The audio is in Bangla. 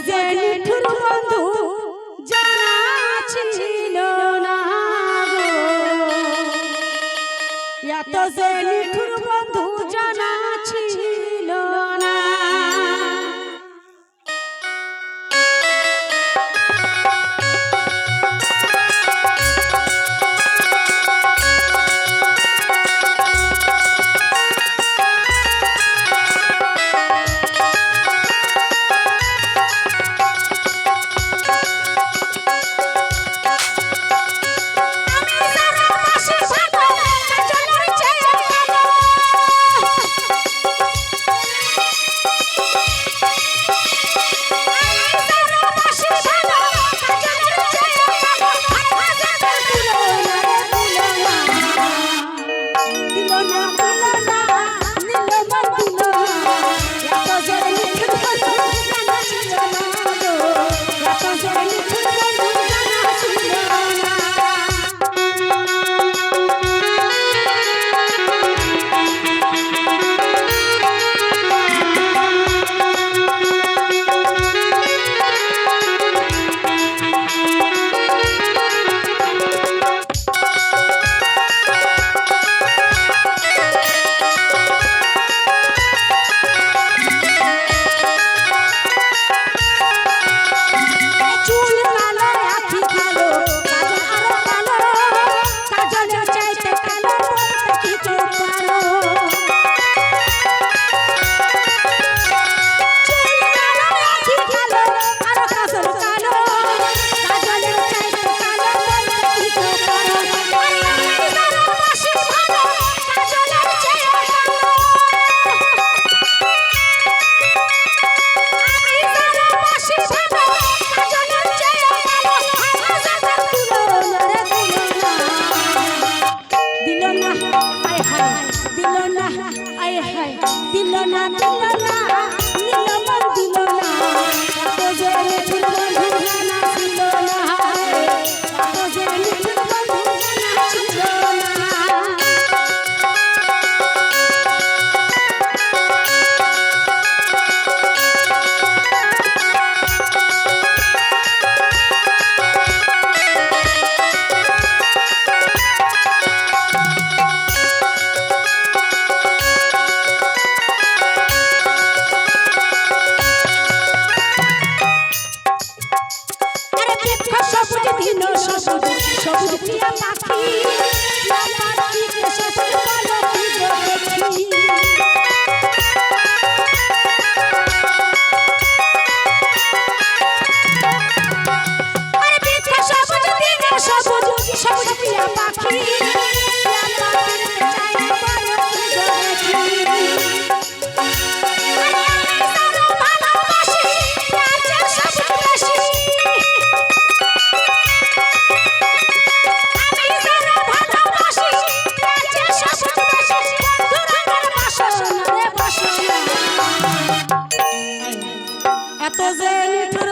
doesn't দিল না আয় হায় দিল না দিল না নীলমন দিল না তো জোরে ছিল না সবুজ সবুজ টিয়া পাখি বাজে নিঠুর